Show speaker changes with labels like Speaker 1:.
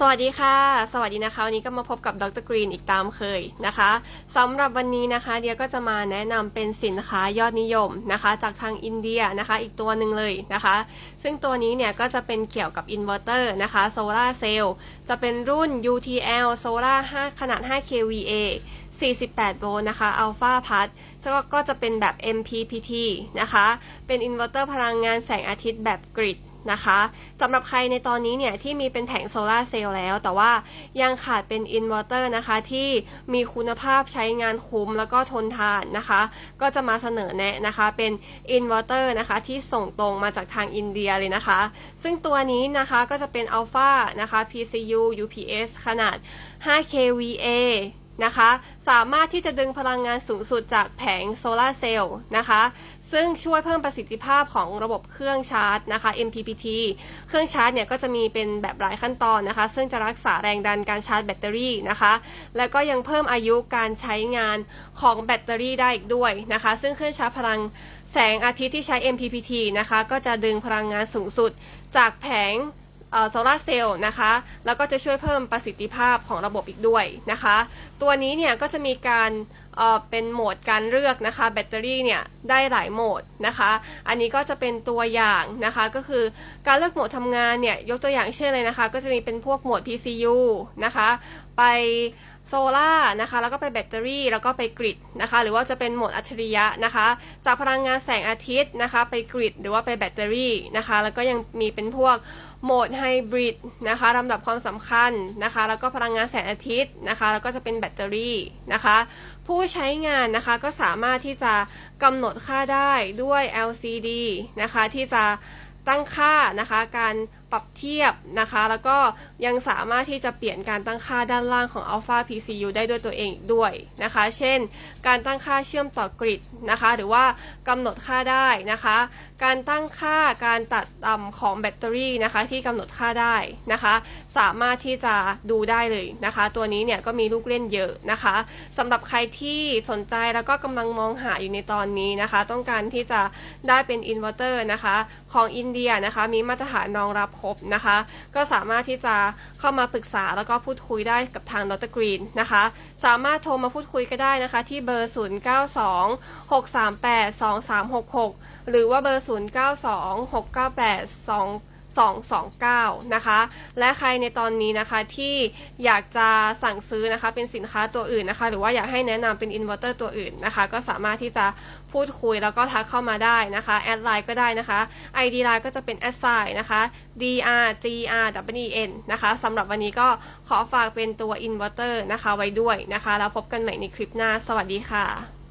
Speaker 1: สวัสดีค่ะ สวัสดีนะคะ วันนี้ก็มาพบกับดรกรีนอีกตามเคยนะคะสำหรับวันนี้นะคะ เดียก็จะมาแนะนำเป็นสินค้ายอดนิยมนะคะ จากทางอินเดียนะคะ อีกตัวหนึ่งเลยนะคะ ซึ่งตัวนี้เนี่ยก็จะเป็นเกี่ยวกับอินเวอร์เตอร์นะคะโซลาเซลล์จะเป็นรุ่น UTL Solar 5ขนาด 5 kVA 48 โวลต์นะคะอัลฟาพัดก็จะเป็นแบบ MPPT นะคะ เป็นอินเวอร์เตอร์พลังงานแสงอาทิตย์แบบกริด นะคะสำหรับใครในตอนนี้เนี่ยที่มีเป็นแผงโซลาเซลล์แล้ว แต่ว่ายังขาดเป็นอินเวอร์เตอร์นะคะที่มีคุณภาพใช้งานคุ้มแล้วก็ทนทานนะคะ ก็จะมาเสนอแนะนะคะเป็นอินเวอร์เตอร์นะคะที่ส่งตรงมาจากทางอินเดียเลยนะคะ ซึ่งตัวนี้นะคะก็จะเป็นอัลฟานะคะ PCU UPS ขนาด 5 kVA นะคะ สามารถที่จะดึงพลังงานสูงสุดจากแผงโซลาร์เซลล์นะคะ ซึ่งช่วยเพิ่มประสิทธิภาพของระบบเครื่องชาร์จนะคะ MPPT เครื่องชาร์จเนี่ยก็จะมีเป็นแบบหลายขั้นตอนนะคะ ซึ่งจะรักษาแรงดันการชาร์จแบตเตอรี่นะคะ แล้วก็ยังเพิ่มอายุการใช้งานของแบตเตอรี่ได้อีกด้วยนะคะ ซึ่งเครื่องชาร์จพลังแสงอาทิตย์ที่ใช้ MPPT นะคะ ก็จะดึงพลังงานสูงสุดจากแผง โซลาร์เซลล์นะคะ แล้วก็จะช่วยเพิ่มประสิทธิภาพของระบบอีกด้วยนะคะ ตัวนี้เนี่ยก็จะมีการ เป็นโหมดการเลือกนะคะแบตเตอรี่เนี่ยได้หลายโหมดนะคะ อันนี้ก็จะเป็นตัวอย่างนะคะก็คือการเลือกโหมดทำงานเนี่ยยกตัวอย่างเช่นเลยนะคะ ก็จะมีเป็นพวกโหมด PCU นะคะไปโซล่านะคะแล้วก็ไปแบตเตอรี่แล้วก็ไปกริดนะคะหรือว่าจะเป็นโหมดอัจฉริยะนะคะ จากพลังงานแสงอาทิตย์นะคะ ไปกริดหรือว่าไปแบตเตอรี่นะคะ แล้วก็ยังมีเป็นพวกโหมดไฮบริดนะคะลำดับความสำคัญนะคะ แล้วก็พลังงานแสงอาทิตย์นะคะ แล้วก็จะเป็นแบตเตอรี่นะคะ ผู้ใช้งานนะคะ ก็สามารถที่จะกำหนดค่าได้ด้วย LCD นะคะ ที่จะตั้งค่านะคะ การปรับเทียบนะคะ แล้วก็ยังสามารถที่จะเปลี่ยนการตั้งค่าด้านล่างของ Alpha PCU ได้ด้วยตัวเองด้วยนะคะ เช่น การตั้งค่าเชื่อมต่อกริดนะคะ หรือว่ากำหนดค่าได้นะคะ การตั้งค่าการตัดต่ำของแบตเตอรี่นะคะ ที่กำหนดค่าได้นะคะ สามารถที่จะดูได้เลยนะคะ ตัวนี้เนี่ยก็มีลูกเล่นเยอะนะคะสำหรับใครที่สนใจแล้วก็กำลังมองหาอยู่ในตอนนี้นะคะ ต้องการที่จะได้เป็นอินเวอร์เตอร์นะคะ ของอินเดียนะคะ มีมาตรฐานรองรับครบนะคะ ก็สามารถที่จะเข้ามาปรึกษาแล้วก็พูดคุยได้กับทางดรกรีนนะคะ สามารถโทรมาพูดคุยก็ได้นะคะ ที่เบอร์ 092 638 2366 หรือว่าเบอร์ 092 698 2 229 นะคะ และใครในตอนนี้นะคะที่อยากจะสั่งซื้อนะคะเป็นสินค้าตัวอื่นนะคะ หรือว่าอยากให้แนะนำเป็นอินเวอร์เตอร์ตัวอื่นนะคะ ก็สามารถที่จะพูดคุยแล้วก็ทักเข้ามาได้นะคะ แอดไลน์ก็ได้นะคะ ID ไลน์ก็จะเป็นแอดไซน์นะคะ dr gr w n นะคะสำหรับวันนี้ก็ขอฝากเป็นตัวอินเวอร์เตอร์นะคะไว้ด้วยนะคะ แล้วพบกันใหม่ในคลิปหน้า สวัสดีค่ะ